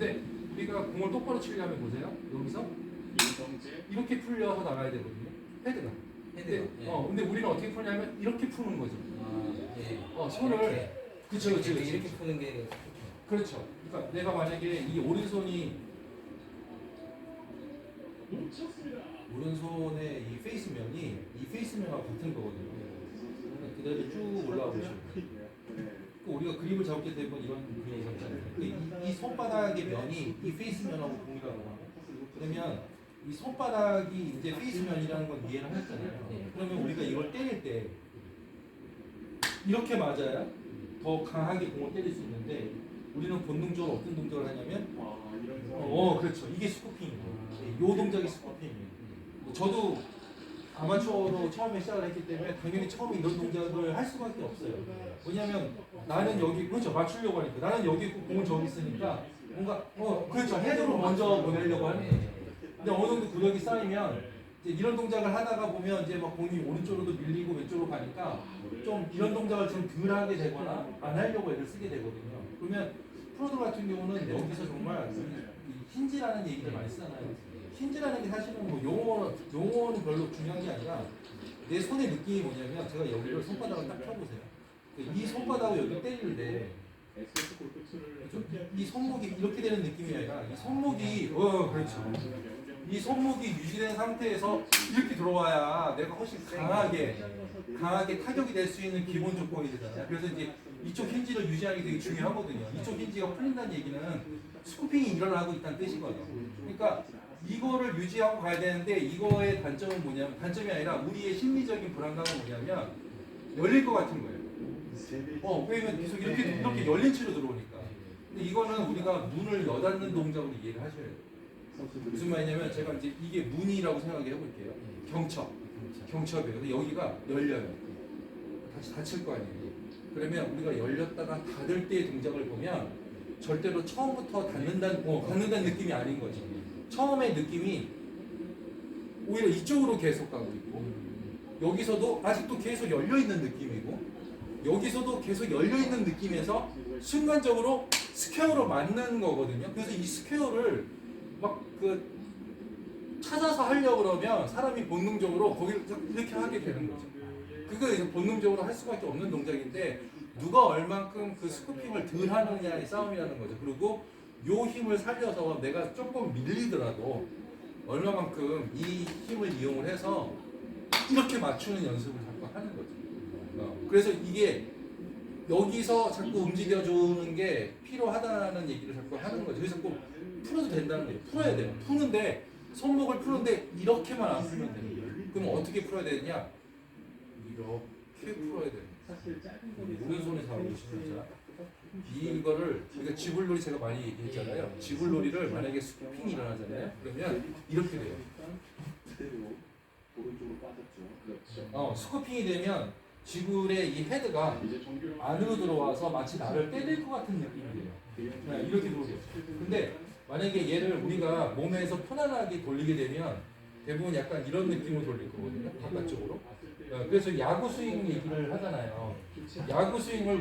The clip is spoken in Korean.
근데 우리가 공을 똑바로 치려면 보세요. 여기서 이렇게 풀려서 나가야 되거든요. 헤드가. 근데, 헤드가. 예. 어, 근데 우리는 어떻게 푸냐면 이렇게 푸는 거죠. 아, 예. 어, 손을 이렇게. 그쵸, 그쵸, 이렇게, 그쵸. 이렇게 푸는 게 그렇죠. 그러니까 내가 만약에 이 오른손이. 오른손의 이 페이스면이 이 페이스면하고 같은 거거든요. 그대로 쭉 올라와 보시면 그 우리가 그립을 잡게 되면 이런 그림이 잡잖아요. 그 이, 이 손바닥의 면이 이 페이스 면하고 동일하고 그러면 이 손바닥이 이제 페이스 면이라는 건 이해를 하셨잖아요. 네. 그러면 우리가 이걸 때릴 때 이렇게 맞아야 더 강하게 공을 때릴 수 있는데 우리는 본능적으로 어떤 동작을 하냐면 아, 어, 그렇죠. 이게 스코핑이에요. 요 동작이 스코핑이에요. 저도 아마추어로 처음에 시작을 했기 때문에 당연히 처음에 이런 동작을 할 수밖에 없어요. 왜냐면 나는 여기 그렇죠 맞추려고 하니까 나는 여기 공은 저기 있으니까 뭔가 어 그렇죠 헤드로 먼저 보내려고 하는 거죠. 근데 어느 정도 구력이 쌓이면 이런 동작을 하다가 보면 이제 막 공이 오른쪽으로도 밀리고 왼쪽으로 가니까 좀 이런 동작을 좀덜 하게 되거나 안 하려고 애를 쓰게 되거든요. 그러면 프로들 같은 경우는 여기서 정말 힌지라는 얘기를 많이 쓰잖아요. 힌지라는 게 사실은 뭐 용어 용어는 별로 중요한 게 아니라 내 손의 느낌이 뭐냐면 제가 여기를 손바닥을 딱 펴보세요. 그이 손바닥을 여기 때릴 때 이 손목이 이렇게 되는 느낌이 아니라 이 손목이 어 그렇죠. 이 손목이 유지된 상태에서 이렇게 들어와야 내가 훨씬 강하게 강하게 타격이 될 수 있는 기본 조건이 되잖아요. 그래서 이제 이쪽 힌지를 유지하는 게 되게 중요하거든요. 이쪽 힌지가 풀린다는 얘기는 스쿠핑이 일어나고 있다는 뜻이거든요. 그러니까 이거를 유지하고 가야 되는데 이거의 단점은 뭐냐면 단점이 아니라 우리의 심리적인 불안감은 뭐냐면 열릴 것 같은 거예요. 어, 왜냐면 계속 이렇게 이렇게 열린 채로 들어오니까. 근데 이거는 우리가 문을 여닫는 동작으로 이해를 하셔야 돼요. 무슨 말이냐면 제가 이제 이게 문이라고 생각해 볼게요. 경첩. 경첩이에요. 근데 여기가 열려요. 다시 닫힐 거 아니에요. 그러면 우리가 열렸다가 닫을 때의 동작을 보면 절대로 처음부터 닫는다는, 어, 닫는다는 느낌이 아닌 거지. 처음의 느낌이 오히려 이쪽으로 계속 가고 있고 여기서도 아직도 계속 열려 있는 느낌이고 여기서도 계속 열려 있는 느낌에서 순간적으로 스퀘어로 맞는 거거든요. 그래서 이 스퀘어를 막 그 찾아서 하려고 그러면 사람이 본능적으로 거기를 이렇게 하게 되는 거죠. 그거 이제 본능적으로 할 수밖에 없는 동작인데 누가 얼만큼 그 스쿠핑을 덜 하느냐의 싸움이라는 거죠. 그리고 요 힘을 살려서 내가 조금 밀리더라도 얼마만큼 이 힘을 이용을 해서 이렇게 맞추는 연습을 자꾸 하는 거죠. 어, 그래서 이게 여기서 자꾸 움직여주는 게 필요하다는 얘기를 자꾸 하는 거죠. 그래서 꼭 풀어도 된다는 거예요. 풀어야 돼요. 푸는데 손목을 푸는데 이렇게만 안 풀면 거예요. 그럼 어떻게 풀어야 되느냐? 이렇게 풀어야 돼요. 오른손에 잡고 있으면 자 이거를 우리가 지불놀이 제가 많이 얘기했잖아요. 지불놀이를 만약에 스피핑이 일어나잖아요. 그러면 이렇게 돼요. 어, 스쿠핑이 되면 지불의 이 헤드가 안으로 들어와서 마치 나를 때릴 것 같은 느낌이 돼요. 네, 이렇게 들어오죠. 근데 만약에 얘를 우리가 몸에서 편안하게 돌리게 되면 대부분 약간 이런 느낌으로 돌릴 거거든요. 바깥쪽으로. 어, 그래서 야구 스윙 얘기를 하잖아요. 야구 스윙을